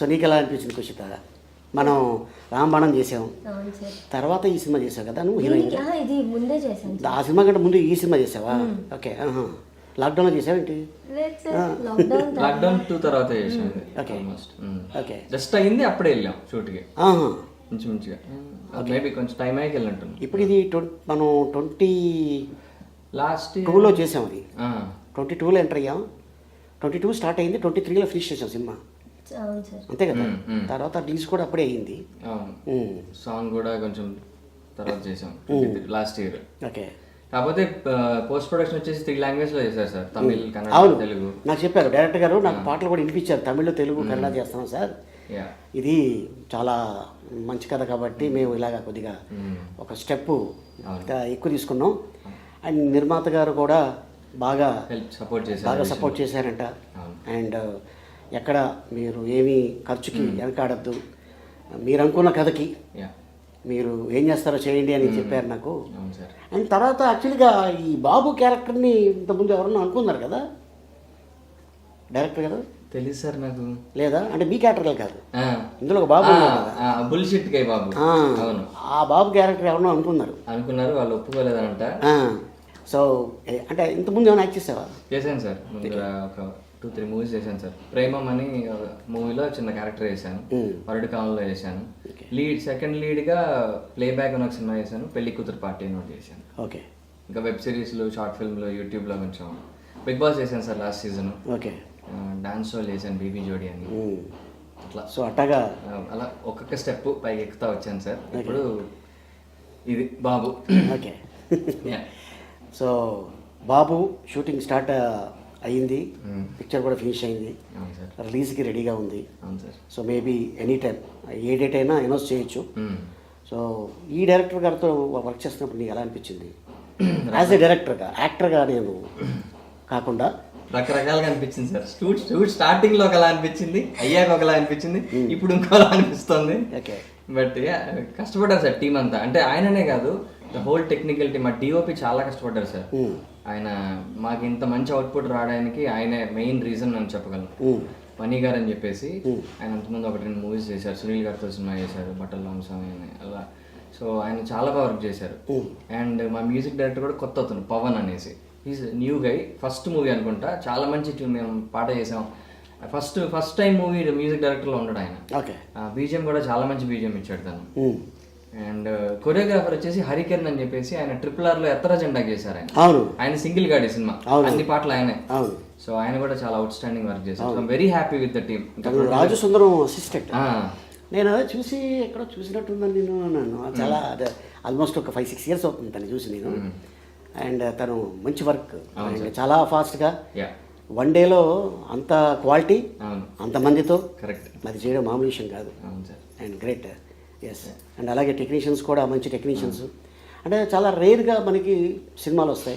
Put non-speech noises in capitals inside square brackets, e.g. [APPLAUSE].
So నీకు ఎలా అనిపించింది కుషిత? మనం రాంబాణం చేసాం. తర్వాత ఈ సినిమా చేసావు కదా నువ్వు హీరోయిన్ ఆ, ఇది ముందే చేశాను సార్. ఆ సినిమా కంటే ముందు ఈ సినిమా చేసావా? ఓకే ఆహా. లాక్డౌన్లో చేసావేంటి లేదు సార్ లాక్డౌన్ లాక్డౌన్ టూ తర్వాత. Almost okay. జస్ట్ అయింది అప్పుడే వెళ్ళాం షూట్కి. ఆహా. ఇంచుమించుగా. మేబీ కొంచెం టైం అయ్యి వెళ్ళినట్టు ఇప్పుడు ఇది మనం ట్వంటీ లాస్ట్ టూలో చేసాం అది. ట్వంటీ టూలో ఎంటర్ అయ్యాం. ట్వంటీ టూ స్టార్ట్ అయింది ట్వంటీ త్రీలో ఫినిష్ చేసాం సినిమా. అంతే కదా. తర్వాత రిలీజ్ కూడా అప్పుడే అయ్యింది. సాంగ్ కూడా కొంచెం తర్వాత చేసాం లాస్ట్ ఇయర్ ఓకే. కాకపోతే పోస్ట్ ప్రొడక్షన్ వచ్చేసి త్రీ లాంగ్వేజ్లో చేశారు సార్. తమిళ్ కన్నడ అవును. తెలుగు. నాకు చెప్పారు డైరెక్టర్ గారు నాకు పాటలు కూడా వినిపించారు. తమిళ్ తెలుగు కన్నడ చేస్తాం సార్. యా ఇది చాలా మంచి కథ కాబట్టి మేము ఇలాగ కొద్దిగా ఒక స్టెప్ ఎక్కువ తీసుకున్నాం. అండ్ నిర్మాత గారు కూడా బాగా హెల్ప్ సపోర్ట్ చేశారు బాగా సపోర్ట్ చేశారంట. అండ్ ఎక్కడ మీరు ఏమీ ఖర్చుకి వెనకాడద్దు. మీరు అనుకున్న కథకి మీరు ఏం చేస్తారో చేయండి అని చెప్పారు నాకు. అవును సార్. అండ్ తర్వాత యాక్చువల్గా ఈ బాబు క్యారెక్టర్ని ఇంతకుముందు ఎవరన్నా అనుకున్నారు కదా? డైరెక్టర్ గారు? తెలుసు సార్ నాకు. లేదా? అంటే మీ క్యారెక్టర్ కాదు. ఇందులో ఒక బాబు ఉన్నాడు కదా. బుల్షిట్ కై బాబు. ఆ, అవును. ఆ బాబు క్యారెక్టర్ ఎవరన్నా అనుకున్నారు? అనుకున్నారు వాళ్ళు ఒప్పుకోలేదంట సో అంటే ఇంతకుముందు ఏమైనా యాక్ట్ చేసావా? చేశాను సార్. ఒక టూ త్రీ మూవీస్ చేశాను సార్. ప్రేమం అని మూవీలో చిన్న క్యారెక్టర్ చేశాను. వరల్డ్ కాలంలో చేశాను. లీడ్ సెకండ్ లీడ్గా ప్లే బ్యాక్ అని ఒక సినిమా చేశాను. పెళ్ళి కూతురు పార్టీ అని ఒకటి చేశాను. ఓకే. ఇంకా వెబ్ సిరీస్లు షార్ట్ ఫిల్మ్లు యూట్యూబ్లో కొంచెం బిగ్ బాస్ చేశాను sir last season okay. Dance show చేశాను బీబీ జోడి అని. అట్లా. సో అట్టగా అలా ఒక్కొక్క స్టెప్ పైకి ఎక్కుతా వచ్చాను సార్. ఇప్పుడు ఇది బాబు. ఓకే. [LAUGHS] సో బాబు షూటింగ్ స్టార్ట్ Hmm. పిక్చర్ కూడా ఫినిష్ అయింది అవును సార్. రిలీజ్కి రెడీగా ఉంది. అవును sir. So maybe any time a date అయినా అనౌన్స్ చేయొచ్చు. సో ఈ డైరెక్టర్ గారితో వర్క్ చేస్తున్నప్పుడు నీకు ఎలా అనిపించింది? యాజ్ ఎ డైరెక్టర్గా యాక్టర్గా నేను కాకుండా. రకరకాలుగా అనిపించింది సార్. షూట్ షూట్ స్టార్టింగ్లో ఒకలా అనిపించింది అయ్యాక ఒకలా అనిపించింది. ఇప్పుడు ఇంకోలా అనిపిస్తుంది. ఓకే. బట్ కష్టపడ్డారు సార్ టీం అంతా. అంటే ఆయననే కాదు హోల్ టెక్నికల్ టీమ్ మా డిఓపి చాలా కష్టపడ్డారు సార్. ఆయన మాకు ఇంత మంచి అవుట్పుట్ రావడానికి ఆయనే మెయిన్ రీజన్ అని చెప్పగలను. మణి గారు అని చెప్పేసి ఆయన అంతకుముందు ఒకటి రెండు మూవీస్ చేశారు. సునీల్ గారితో సినిమా చేశారు బట్టల లాంగ్ సాంగ్ అని అలా. సో ఆయన చాలా బాగా వర్క్ చేశారు. అండ్ మా మ్యూజిక్ డైరెక్టర్ కూడా కొత్త అతను పవన్ అనేసి. Is new guy first movie అనుకుంటా. చాలా మంచి మేము పాట చేసాం. First first time movie music డైరెక్టర్లో ఉన్నాడు ఆయన. బీజిఎం కూడా చాలా మంచి బీజిఎం ఇచ్చాడు తను. అండ్ కొరియోగ్రాఫర్ వచ్చేసి హరికిరణ్ అని చెప్పేసి ఆయన ట్రిపుల్ ఆర్లో ఎత్తర జెండా చేశారు ఆయన. అవును. ఆయన సింగిల్ గాడి సినిమా. అవును. అన్ని పాటలు ఆయనే. అవును. సో ఆయన కూడా చాలా అవుట్ స్టాండింగ్ వర్క్ చేశారు very happy with the team Raju Sundaram assistant నేను అదే చూసి ఎక్కడో చూసినట్టుందని నేను నన్ను చాలా అదే ఆల్మోస్ట్ ఒక ఫైవ్ సిక్స్ ఇయర్స్ అవుతుంది తను చూసి నేను. అండ్ తను మంచి వర్క్ అండ్ చాలా ఫాస్ట్గా వన్ డేలో అంత క్వాలిటీ అవును. అంతమందితో కరెక్ట్ అది చేయడం మామూలు విషయం కాదు. అవును sir. And great yes and అలాగే టెక్నీషియన్స్ కూడా మంచి టెక్నీషియన్స్ అంటే చాలా రేర్గా మనకి సినిమాలు వస్తాయి.